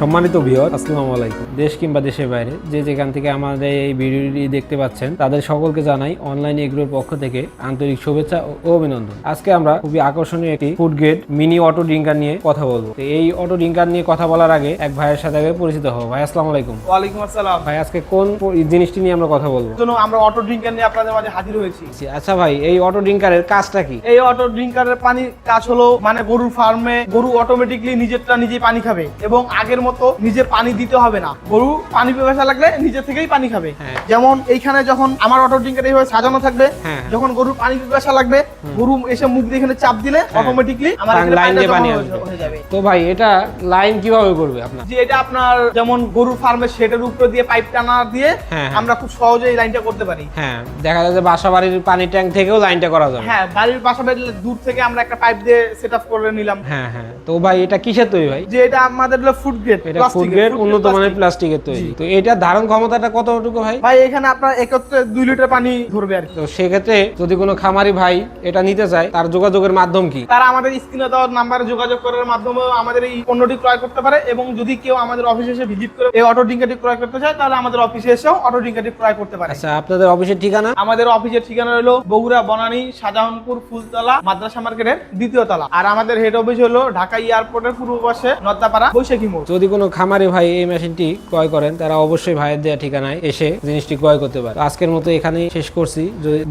সম্মানিত ভিওর আসসালামু আলাইকুম। দেশ কিংবা দেশের বাইরে যে যেখান থেকে আমাদের এই ভিডিওটি দেখতে পাচ্ছেন তাদের সকলকে জানাই অনলাইন এগ্রোর পক্ষ থেকে আন্তরিক শুভেচ্ছা ও অভিনন্দন। আজকে আমরা খুবই আকর্ষণীয় একটি food grade mini auto drinker নিয়ে কথা বলব। এই অটো ড্রিঙ্কার নিয়ে কথা বলার আগে এক ভাইয়ের সাথে আগে পরিচিত হব। ভাই আসসালামু আলাইকুম। ওয়ালাইকুম আসসালাম। ভাই আজকে কোন জিনিসটি নিয়ে আমরা কথা বলব? জন্য আমরা অটো ড্রিঙ্কার নিয়ে আপনাদের মাঝে হাজির হয়েছি। আচ্ছা ভাই এই অটো ড্রিঙ্কারের কাজটা কি? এই অটো ড্রিঙ্কারের পানি কাজ হলো মানে গরুর ফার্মে গরু অটোমেটিকলি নিজেরটা নিজেই পানি খাবে এবং আগের মতো নিজে পানি দিতে হবে না। গরু পানি পিপাসা লাগলে নিজে থেকেই পানি খাবে। হ্যাঁ। যেমন এইখানে যখন আমার অটো ড্রিঙ্কার এইভাবে সাজানো থাকবে হ্যাঁ। যখন গরুর পানি পিপাসা লাগবে গরু এসে মুখ দিয়ে এখানে চাপ দিলে অটোমেটিকলি আমার লাইন দিয়ে পানি হয়ে- হয়ে যাবে। তো ভাই এটা লাইন কীভাবে করবে আপনার? যে এটা আপনার যেমন গরুর ফার্মের শেডের উপরে দিয়ে পাইপ টানা দিয়ে হ্যাঁ, হ্যাঁ। আমরা খুব সহজে এই লাইনটা করতে পারি। হ্যাঁ দেখা যায় যে বাসা বাড়ির পানি ট্যাঙ্ক থেকেও লাইনটা করা যাবে। হ্যাঁ বাড়ির পাশাপাশি দূর থেকে আমরা একটা পাইপ দিয়ে সেট আপ করে নিলাম। হ্যাঁ হ্যাঁ। তো ভাই এটা কিসের তৈরি ভাই? যে এটা আমাদের হলো ফুড গ্রেড এটা ফুড গ্রেড উন্নত মানের প্লাস্টিকের তৈরি। তো এটা ধারণ ক্ষমতাটা কতটুকু ভাই? ভাই এখানে আপনার একত্রে লিটার পানি ধরবে আর তো সেক্ষেত্রে যদি কোনো খামারি ভাই এটা নিতে চায় তার যোগাযোগের মাধ্যম কি? তারা আমাদের স্ক্রিনে নাম্বারে যোগাযোগ করার মাধ্যমে আমাদের এই পণ্যটি ক্রয় করতে পারে এবং যদি কেউ আমাদের অফিসে এসে ভিজিট করে এই অটো ড্রিঙ্কারটি ক্রয় করতে চায় তাহলে আমাদের অফিসে এসেও অটো ড্রিঙ্কারটি ক্রয় করতে পারে। আচ্ছা আপনাদের অফিসের ঠিকানা? আমাদের অফিসের ঠিকানা হলো বগুড়া বনানী শাহজাহানপুর ফুলতলা মাদ্রাসা মার্কেটের দ্বিতীয় তলা। আর আমাদের হেড অফিস হলো ঢাকা এয়ারপোর্টের পূর্ব পাশে নদ্দাপাড়া বৈশাখী মোড়। যদি কোনো খামারে ভাই এই মেশিনটি ক্রয় করেন, তারা অবশ্যই ভাইয়ের দেওয়া ঠিকানায় এসে জিনিসটি ক্রয় করতে পারে। আজকের মতো এখানেই শেষ করছি।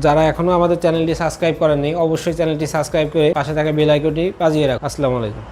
যারা এখনও আমাদের চ্যানেলটি সাবস্ক্রাইব করেননি, অবশ্যই চ্যানেলটি সাবস্ক্রাইব করে পাশে থাকা বেল বাজিয়ে রাখুন। আসসালামু আলাইকুম।